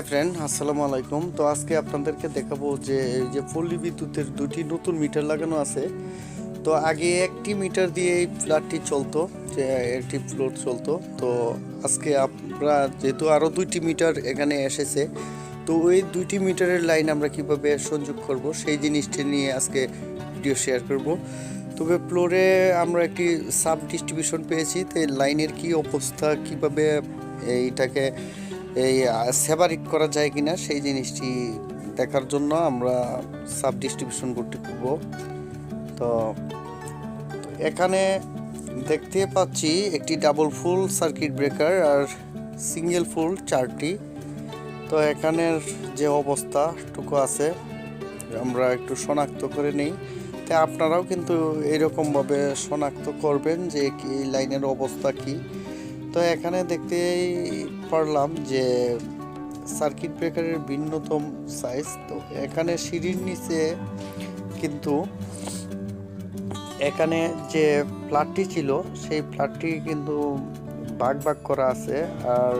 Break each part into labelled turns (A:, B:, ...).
A: Hi friend, আসসালামু আলাইকুম। তো আজকে আপনাদেরকে দেখাবো যে এই যে পল্লী বিদ্যুতের দুটি নতুন মিটার লাগানো আছে। তো আগে একটি মিটার দিয়ে এই ফ্ল্যাটটি চলতো, যে একটি ফ্লোর চলতো। তো আজকে আমরা, যেহেতু আরও দুইটি মিটার এখানে এসেছে, তো ওই দুইটি মিটারের লাইন আমরা কীভাবে সংযোগ করব, সেই জিনিসটি নিয়ে আজকে ভিডিও শেয়ার করব। তবে ফ্লোরে আমরা একটি সাব ডিস্ট্রিবিউশন পেয়েছি, তো লাইনের কি অবস্থা, কীভাবে এইটাকে এই সেভারিট করা যায় কিনা সেই জিনিসটি দেখার জন্য আমরা সাব ডিস্ট্রিবিউশন করতে করব তো এখানে দেখতে পাচ্ছি একটি ডাবল ফুল সার্কিট ব্রেকার আর সিঙ্গেল ফুল চারটি। তো এখানের যে অবস্থা টুকু আছে, আমরা একটু শনাক্ত করে নিই। তা আপনারাও কিন্তু এরকমভাবে শনাক্ত করবেন যে কি লাইনের অবস্থা কি। তো এখানে দেখতেই পারলাম যে সার্কিট ব্রেকারের ভিন্নতম সাইজ তো এখানে সিঁড়ির নিচে কিন্তু এখানে যে ফ্ল্যাটটি ছিল, সেই ফ্ল্যাটটি কিন্তু ভাগ ভাগ করা আছে আর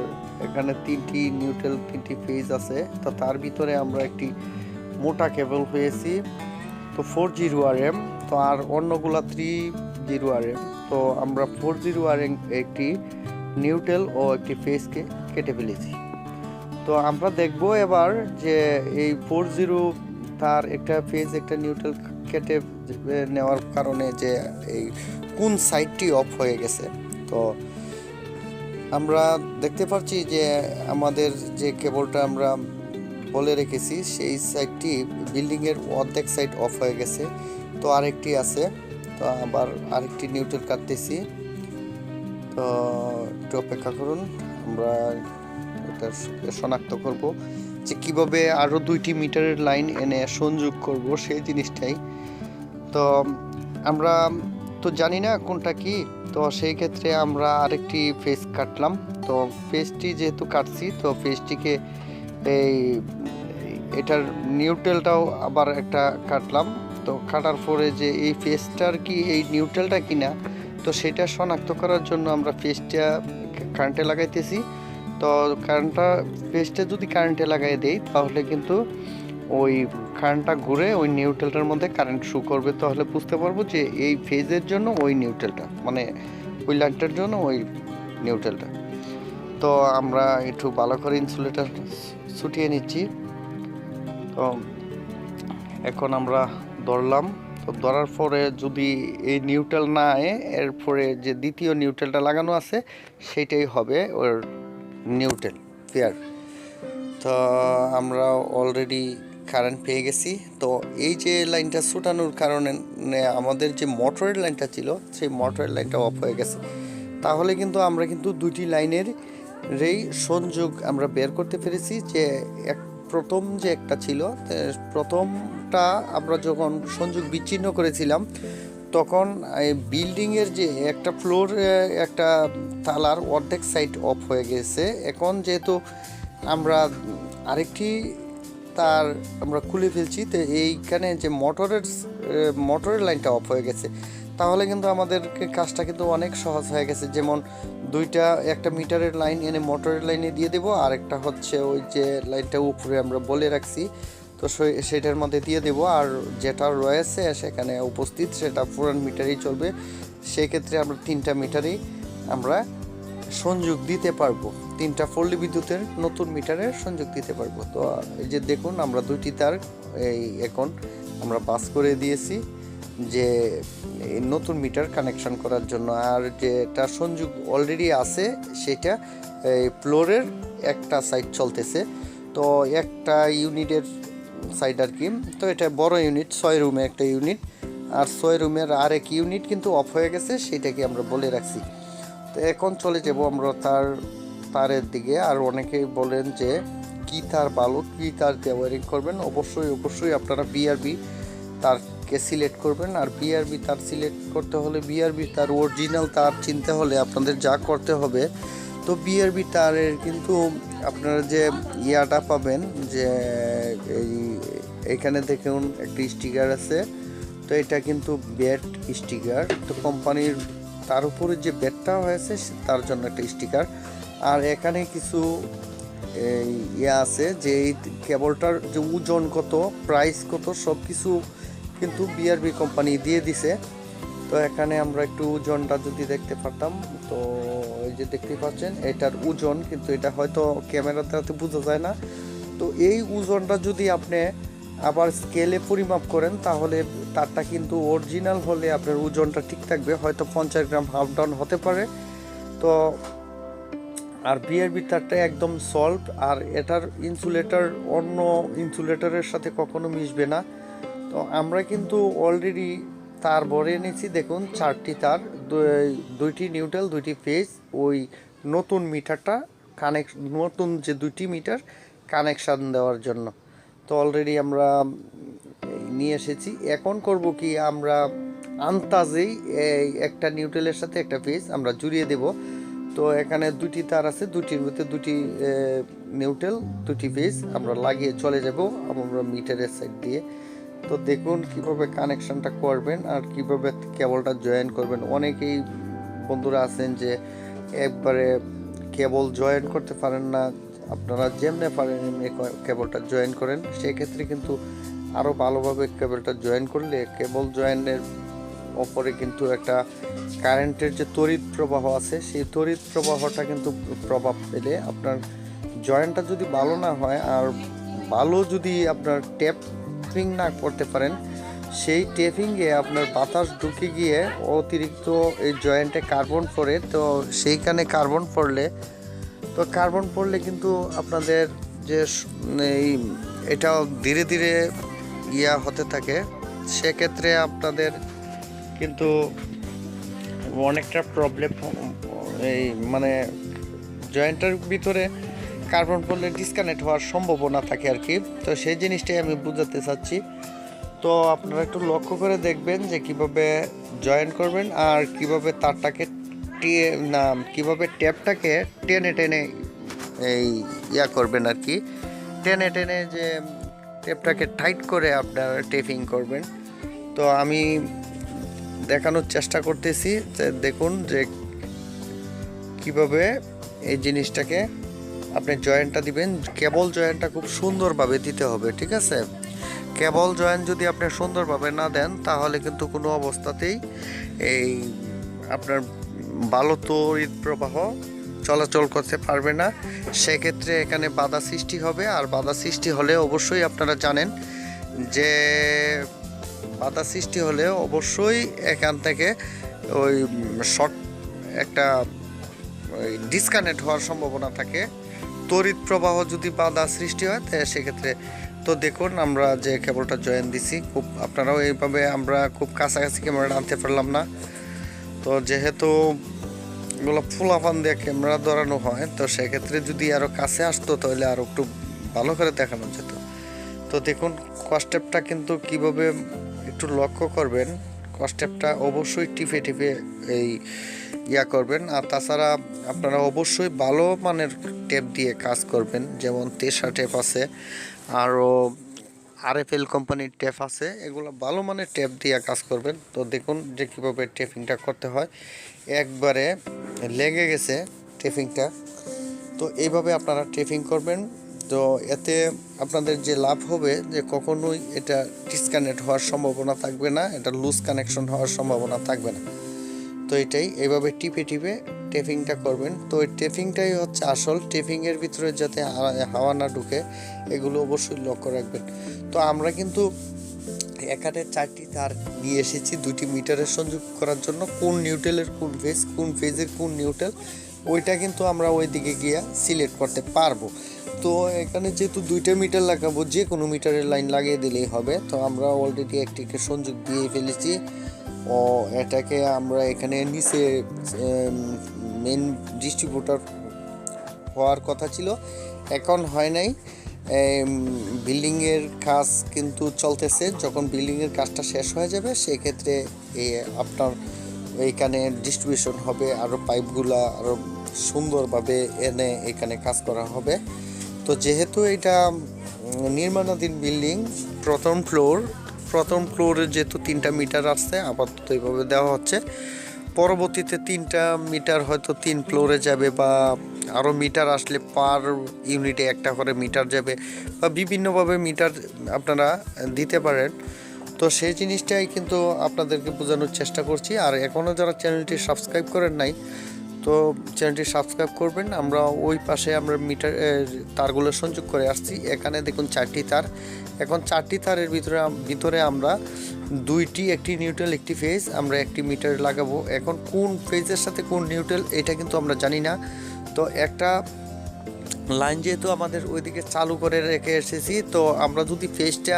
A: এখানে তিনটি নিউট্রাল তিনটি ফেজ আছে। তো তার ভিতরে আমরা একটি মোটা কেবল পেয়েছি, তো ফোর জিরো আর এম তো আর অন্যগুলা থ্রি জিরো আর এম তো আমরা ফোর জিরো আর এম একটি নিউট্রাল ও একটি ফেসকে কেটে ফেলেছি। তো আমরা দেখব এবার যে এই ফোর জিরো তার একটা ফেজ একটা নিউট্রাল কেটে নেওয়ার কারণে যে এই কোন সাইডটি অফ হয়ে গেছে। তো আমরা দেখতে পাচ্ছি যে আমাদের যে কেবলটা আমরা বলে রেখেছি, সেই সাইডটি বিল্ডিংয়ের অর্ধেক সাইড অফ হয়ে গেছে। তো আরেকটি আছে, তো আবার আরেকটি নিউট্রাল কাটতেছি। তো একটু অপেক্ষা করুন। আমরা এটা শনাক্ত করব যে কীভাবে আরও দুইটি মিটারের লাইন এনে সংযোগ করব সেই জিনিসটাই। তো, আমরা তো জানি না কোনটা কি, তো সেই ক্ষেত্রে আমরা আরেকটি ফেস কাটলাম। তো ফেসটি যেহেতু কাটছি, তো ফেসটিকে এই, এটার নিউট্রেলটাও আবার একটা কাটলাম। তো কাটার পরে যে এই ফেসটার কি এই নিউট্রালটা কিনা, তো সেটা শনাক্ত করার জন্য আমরা ফেসটা কারেন্টে লাগাইতেছি। তো কারেন্টটা ফেসটা যদি কারেন্টে লাগাই দেই, তাহলে কিন্তু ওই কারেন্টটা ঘুরে ওই নিউট্রেলটার মধ্যে কারেন্ট শু করবে। তাহলে বুঝতে পারব যে এই ফেজের জন্য ওই নিউট্রালটা মানে ওই লাইনটার জন্য ওই নিউট্রালটা তো আমরা একটু ভালো করে ইনসুলেটার ছুটিয়ে নিচ্ছি। তো এখন আমরা ধরলাম ধরার পরে যদি এই নিউট্রাল না আয়, এরপরে যে দ্বিতীয় নিউট্রালটা লাগানো আছে, সেটাই হবে ওর নিউট্রাল পেয়ার তো আমরা অলরেডি কারেন্ট পেয়ে গেছি। তো এই যে লাইনটা ছুটানোর কারণে আমাদের যে মোটরের লাইনটা ছিল, সেই মোটরের লাইনটা অফ হয়ে গেছে। তাহলে কিন্তু আমরা কিন্তু দুটি লাইনের রেই সংযোগ আমরা বের করতে পেরেছি যে এক প্রথম যে একটা ছিল প্রথমটা আমরা যখন সংযোগ বিচ্ছিন্ন করেছিলাম, তখন বিল্ডিংয়ের যে একটা ফ্লোর একটা তালার অর্ধেক সাইড অফ হয়ে গেছে। এখন যেহেতু আমরা আরেকটি তার আমরা খুলে ফেলছি, তো এইখানে যে মোটরের মোটরের লাইনটা অফ হয়ে গেছে। তাহলে কিন্তু আমাদেরকে কাজটা কিন্তু অনেক সহজ হয়ে গেছে। যেমন দুইটা, একটা মিটারের লাইন এনে মোটরের লাইনে দিয়ে দেবো আর একটা হচ্ছে ওই যে লাইনটা উপরে আমরা বলে রাখছি, তো সেটার মধ্যে দিয়ে দেবো। আর যেটা রয়েছে সেখানে উপস্থিত, সেটা পুরান মিটারেই চলবে। সেক্ষেত্রে আমরা তিনটা মিটারেই আমরা সংযোগ দিতে পারব। তিনটা পল্লী বিদ্যুতের নতুন মিটারের সংযোগ দিতে পারব। তো এই যে দেখুন, আমরা দুইটি তার এই এখন আমরা পাস করে দিয়েছি। যে নতুন মিটার কানেকশন করার জন্য। আর যেটা সংযোগ অলরেডি আছে, সেটা এই ফ্লোরের একটা সাইড চলতেছে। তো একটা ইউনিটের সাইড আর কি। তো এটা বড় ইউনিট ছয় রুমে একটা ইউনিট আর ছয় রুমের আরেক ইউনিট কিন্তু অফ হয়ে গেছে, সেটাকে আমরা বলে রাখছি। তো এখন চলে যাব আমরা তার, তারের দিকে। আর অনেকেই বলেন যে, কি তার ভালো কী তার ওয়ারিং করবেন? অবশ্যই অবশ্যই আপনারা বিআরবি তারকে সিলেক্ট করবেন আর বিআরবি তার সিলেক্ট করতে হলে বিআরবি তার অরিজিনাল তার চিনতে হলে আপনাদের যা করতে হবে। তো বিআরবি তারের কিন্তু আপনারা যে ইয়াটা পাবেন যে এই এখানে দেখুন একটি স্টিকার আছে, তো এটা কিন্তু ব্যাট স্টিকার। তো কোম্পানির তার উপরে যে ব্যাটটা হয়েছে তার জন্য একটা স্টিকার। আর এখানে কিছু ইয়ে আছে যে এই কেবলটার যে ওজন কত প্রাইস কত সব কিছু কিন্তু বিআরবি কোম্পানি দিয়ে দিছে। তো এখানে আমরা একটু ওজনটা যদি দেখতে পারতাম, তো এই যে দেখতে পাচ্ছেন, এটার ওজন কিন্তু এটা হয়তো ক্যামেরাতে বোঝা যায় না। তো এই ওজনটা যদি আপনি আবার স্কেলে পরিমাপ করেন, তাহলে তারটা কিন্তু অরিজিনাল হলে আপনার ওজনটা ঠিক থাকবে, হয়তো পঞ্চাশ গ্রাম হাফ ডাউন হতে পারে। তো আর বিআরবি তারটা একদম সল্ট আর এটার ইনসুলেটর অন্য ইনসুলেটরের সাথে কখনো মিশবে না। তো আমরা কিন্তু অলরেডি তার ভরে এনেছি, দেখুন, চারটি তার, দুই- দুইটি নিউট্রাল দুইটি ফেজ ওই নতুন মিটারটা কানেক্ট নতুন যে দুইটি মিটার কানেকশান দেওয়ার জন্য। তো অলরেডি আমরা নিয়ে এসেছি। এখন করব কি, আমরা আন্তাজেই একটা নিউট্রালের সাথে একটা ফেজ আমরা জুড়িয়ে দেব। তো এখানে দুটি তার আছে দুটির মধ্যে দুটি নিউট্রাল দুটি ফেজ আমরা লাগিয়ে চলে যাব আমরা মিটারের সাইড দিয়ে। তো দেখুন কীভাবে কানেকশনটা করবেন আর কীভাবে কেবলটা জয়েন করবেন। অনেকেই বন্ধুরা আছেন যে একবারে কেবল জয়েন করতে পারেন না, আপনারা যেমনে পারেন এমনি কেবলটা জয়েন করেন। সেক্ষেত্রে কিন্তু আরও ভালোভাবে কেবলটা জয়েন করলে কেবল জয়েনের ওপরে কিন্তু একটা কারেন্টের যে তড়িৎ প্রবাহ আছে, সেই তড়িৎ প্রবাহটা কিন্তু প্রভাব পেলে আপনার জয়েন্টটা যদি ভালো না হয় আর ভালো যদি আপনার টেপিং না করতে পারেন, সেই টেপিংয়ে আপনার বাতাস ঢুকে গিয়ে অতিরিক্ত এই জয়েন্টে কার্বন পড়ে, তো সেইখানে কার্বন পড়লে, তো কার্বন পড়লে কিন্তু আপনাদের যে এই এটা ধীরে ধীরে ইয়া হতে থাকে। সেক্ষেত্রে আপনাদের কিন্তু অনেকটা প্রবলেম, এই মানে জয়েন্টের ভিতরে কার্বন পড়লে ডিসকানেক্ট হওয়ার সম্ভাবনা থাকে আর কি। তো সেই জিনিসটাই আমি বোঝাতে চাচ্ছি। তো আপনারা একটু লক্ষ্য করে দেখবেন যে কীভাবে জয়েন করবেন আর কীভাবে তারটাকে না, কীভাবে ট্যাপটাকে টেনে টেনে এই ইয়া করবেন আর কি। টেনে টেনে যে টেপটাকে টাইট করে আপনারা টেপিং করবেন। তো আমি দেখানোর চেষ্টা করতেছি যে দেখুন যে কীভাবে এই জিনিসটাকে আপনি জয়েন্টটা দিবেন, কেবল জয়েন্টটা খুব সুন্দরভাবে দিতে হবে, ঠিক আছে? কেবল জয়েন্ট যদি আপনি সুন্দরভাবে না দেন, তাহলে কিন্তু কোনো অবস্থাতেই এই আপনার ভালো তড়িৎ প্রবাহ চলাচল করতে পারবে না। সেক্ষেত্রে এখানে বাধা সৃষ্টি হবে, আর বাধা সৃষ্টি হলে অবশ্যই আপনারা জানেন যে বাধা সৃষ্টি হলে অবশ্যই এখান থেকে ওই শর্ট একটা ওই ডিসকানেক্ট হওয়ার সম্ভাবনা থাকে। তড়িৎ প্রবাহ যদি বাধা সৃষ্টি হয় তাহলে সেক্ষেত্রে তো দেখুন আমরা যে কেবলটা জয়েন দিছি, খুব আপনারাও এইভাবে আমরা খুব কাছাকাছি ক্যামেরাটা আনতে পারলাম না। তো যেহেতু এগুলো ফুলাফান দিয়ে ক্যামেরা ধরানো হয়, তো সেক্ষেত্রে যদি আরও কাছে আসতো তাহলে আরও একটু ভালো করে দেখানো যেত। তো দেখুন কস্টেপটা কিন্তু কীভাবে একটু লক্ষ্য করবেন। কস্টেপটা অবশ্যই টিপে টিপে এই ইয়া করবেন। আর তাছাড়া আপনারা অবশ্যই ভালো মানের টেপ দিয়ে কাজ করবেন, যেমন তেসা টেপ আছে, আরও আরএফএল কোম্পানির টেপ আছে, এগুলো ভালো মানের টেপ দিয়ে কাজ করবেন। তো দেখুন যে কীভাবে টেপিংটা করতে হয়। একবারে লেগে গেছে টেপিংটা তো এইভাবে আপনারা ট্রেপিং করবেন। তো এতে আপনাদের যে লাভ হবে যে কখনোই এটা ডিসকানেক্ট হওয়ার সম্ভাবনা থাকবে না, এটা লুজ কানেকশন হওয়ার সম্ভাবনা থাকবে না। তো এটাই, এভাবে টিপে টিপে টেপিংটা করবেন। তো এই টেপিংটাই হচ্ছে আসল টেপিংয়ের ভিতরে যাতে হাওয়া না ঢুকে, এগুলো অবশ্যই লক্ষ্য রাখবেন। তো আমরা কিন্তু এখানে চারটি তার নিয়ে এসেছি, দুটি মিটারের সংযোগ করার জন্য। কোন নিউটেলের কোন ফেজ কোন ফেজের কোন নিউটেল ওইটা কিন্তু আমরা ওই দিকে গিয়ে সিলেক্ট করতে পারব। তো এখানে যেহেতু দুইটা মিটার লাগাবো, যে কোনো মিটারের লাইন লাগিয়ে দিলেই হবে। তো আমরা অলরেডি একটিকে সংযোগ দিয়ে ফেলেছি। ও, এটাকে আমরা এখানে নিচে মেন ডিস্ট্রিবিউটার হওয়ার কথা ছিল। এখন হয় নাই। বিল্ডিংয়ের কাজ কিন্তু চলতেছে। যখন বিল্ডিংয়ের কাজটা শেষ হয়ে যাবে, সেক্ষেত্রে এ, আপনার এইখানে ডিস্ট্রিবিউশন হবে। আরও পাইপগুলা আরও সুন্দরভাবে এনে এখানে কাজ করা হবে। তো যেহেতু এটা নির্মাণাধীন বিল্ডিং, প্রথম ফ্লোর, প্রথম ফ্লোরে যেহেতু তিনটা মিটার আসছে আপাতত এইভাবে দেওয়া হচ্ছে। পরবর্তীতে তিনটা মিটার হয়তো তিন ফ্লোরে যাবে বা আরও মিটার আসলে পার ইউনিটে একটা করে মিটার যাবে বা বিভিন্নভাবে মিটার আপনারা দিতে পারেন। তো সেই জিনিসটাই কিন্তু আপনাদেরকে বোঝানোর চেষ্টা করছি। আর এখনও যারা চ্যানেলটি সাবস্ক্রাইব করেন নাই তো চ্যানেলটি সাবস্ক্রাইব করবেন। আমরা ওই পাশে আমরা মিটার তারগুলো সংযোগ করে আসছি। এখানে দেখুন চারটি তার। এখন চারটি তারের ভিতরে ভিতরে আমরা দুইটি, একটি নিউট্রাল একটি ফেজ আমরা একটি মিটার লাগাবো। এখন কোন ফেজের সাথে কোন নিউট্রাল এটা কিন্তু আমরা জানি না। তো একটা লাইন যেহেতু আমাদের ওইদিকে চালু করে রেখে এসেছি, তো আমরা যদি ফেজটা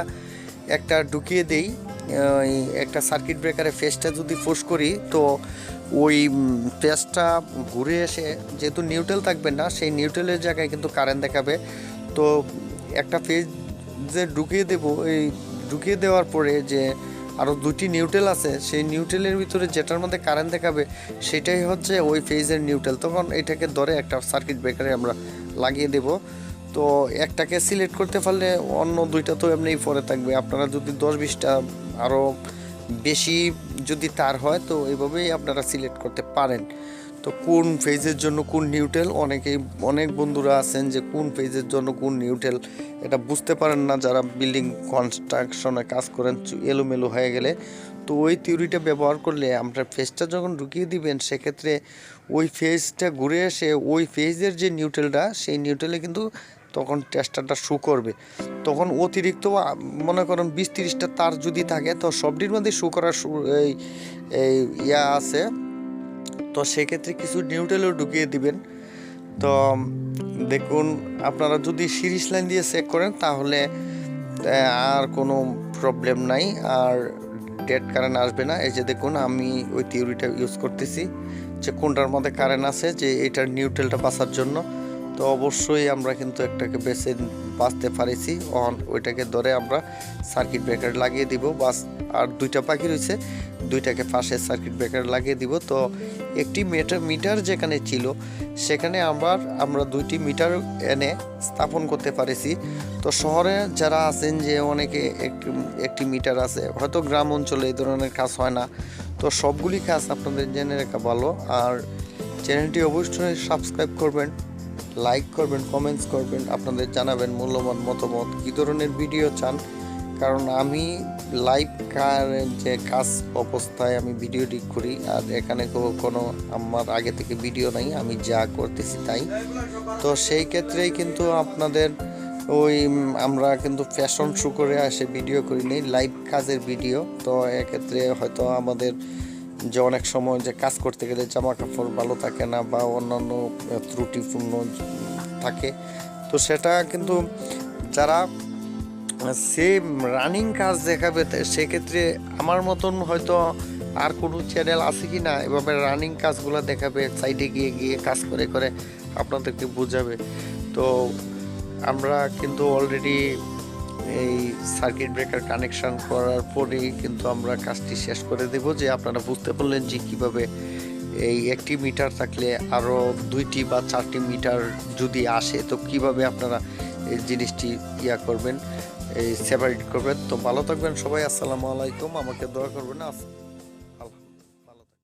A: একটা ঢুকিয়ে দেই একটা সার্কিট ব্রেকারে ফেসটা যদি ফোর্স করি, তো ওই ফেসটা ঘুরে এসে যেহেতু নিউট্রাল থাকবে না, সেই নিউট্রেলের জায়গায় কিন্তু কারেন্ট দেখাবে। তো একটা ফেজ যে ঢুকিয়ে দেবো, এই ঢুকিয়ে দেওয়ার পরে যে আরও দুটি নিউট্রেল আছে, সেই নিউট্রেলের ভিতরে যেটার মধ্যে কারেন্ট দেখাবে, সেটাই হচ্ছে ওই ফেজের নিউট্রেল তখন এটাকে ধরে একটা সার্কিট ব্রেকারে আমরা লাগিয়ে দেব। তো একটাকে সিলেক্ট করতে পারলে অন্য দুইটা তো এমনিই পরে থাকবে। আপনারা যদি দশ বিশটা আরও বেশি যদি তার হয়, তো এইভাবেই আপনারা সিলেক্ট করতে পারেন। তো কোন ফেজের জন্য কোন নিউট্রেল অনেকেই, অনেক বন্ধুরা আছেন যে কোন ফেজের জন্য কোন নিউট্রেল এটা বুঝতে পারেন না, যারা বিল্ডিং কনস্ট্রাকশনে কাজ করেন এলোমেলো হয়ে গেলে। তো ওই থিওরিটা ব্যবহার করলে আপনার ফেজটা যখন ঢুকিয়ে দিবেন, সেক্ষেত্রে ওই ফেজটা ঘুরে এসে ওই ফেজের যে নিউটেলটা সেই নিউট্রেলে কিন্তু তখন টেস্টারটা শু করবে। তখন অতিরিক্ত মনে করেন বিশ তিরিশটা তার যদি থাকে, তো সবটির মধ্যে শু করার এই ইয়া আছে। তো সেক্ষেত্রে কিছু নিউট্রেলও ঢুকিয়ে দিবেন। তো, দেখুন, আপনারা যদি সিরিজ লাইন দিয়ে চেক করেন, তাহলে আর কোনো প্রবলেম নাই। আর ডেড কারেন্ট আসবে না। এই যে দেখুন, আমি ওই থিওরিটা ইউজ করতেছি যে কোনটার মধ্যে কারেন্ট আছে, যে এটার নিউট্রেলটা বাঁচার জন্য। তো অবশ্যই আমরা কিন্তু একটাকে বেছে বাঁচতে পারিছি। অন, ওইটাকে ধরে আমরা সার্কিট ব্রেকার লাগিয়ে দিব। বাস, আর দুইটা পাখি রয়েছে, দুইটাকে পাশে সার্কিট ব্রেকার লাগিয়ে দিব। তো একটি মিটার মিটার যেখানে ছিল, সেখানে আবার আমরা দুইটি মিটার এনে স্থাপন করতে পারেছি। তো শহরে যারা আছেন যে অনেকে একটি একটি মিটার আছে, হয়তো গ্রাম অঞ্চলে এই ধরনের কাজ হয় না। তো সবগুলি কাজ আপনাদের জেনে রাখা ভালো। আর চ্যানেলটি অবশ্যই সাবস্ক্রাইব করবেন। লাইক করবেন কমেন্টস করবেন, আপনাদের জানাবেন মূল্যবান মতামত, কী ধরনের ভিডিও চান? কারণ আমি লাইভ কার যে কাজ অবস্থায় আমি ভিডিও এডিট করি, আর এখানে কোনো আমার আগে থেকে ভিডিও নাই, আমি যা করতেছি তাই। তো সেই ক্ষেত্রেই কিন্তু আপনাদের ওই আমরা কিন্তু ফ্যাশন শো করে আসে ভিডিও করি নেই লাইভ কাজের ভিডিও তো এক্ষেত্রে হয়তো আমাদের যে অনেক সময় যে কাজ করতে গেলে জামা কাপড় ভালো থাকে না বা অন্যান্য ত্রুটিপূর্ণ থাকে, তো সেটা কিন্তু যারা সেম রানিং কাজ দেখাবে সেক্ষেত্রে আমার মতন হয়তো আর কোনো চ্যানেল আছে কি না, এভাবে রানিং কাজগুলো দেখাবে সাইডে গিয়ে গিয়ে কাজ করে করে আপনাদেরকে বোঝাবে। তো আমরা কিন্তু অলরেডি এই সার্কিট ব্রেকার কানেকশন করার পরেই কিন্তু আমরা কাজটি শেষ করে দেব যে আপনারা বুঝতে পারলেন যে কীভাবে এই একটি মিটার থাকলে আরও দুইটি বা চারটি মিটার যদি আসে, তো কীভাবে আপনারা এই জিনিসটি ইয়া করবেন, এই সেপারেট করবেন। তো ভালো থাকবেন সবাই, আসসালামু আলাইকুম। আমাকে দোয়া করবেন।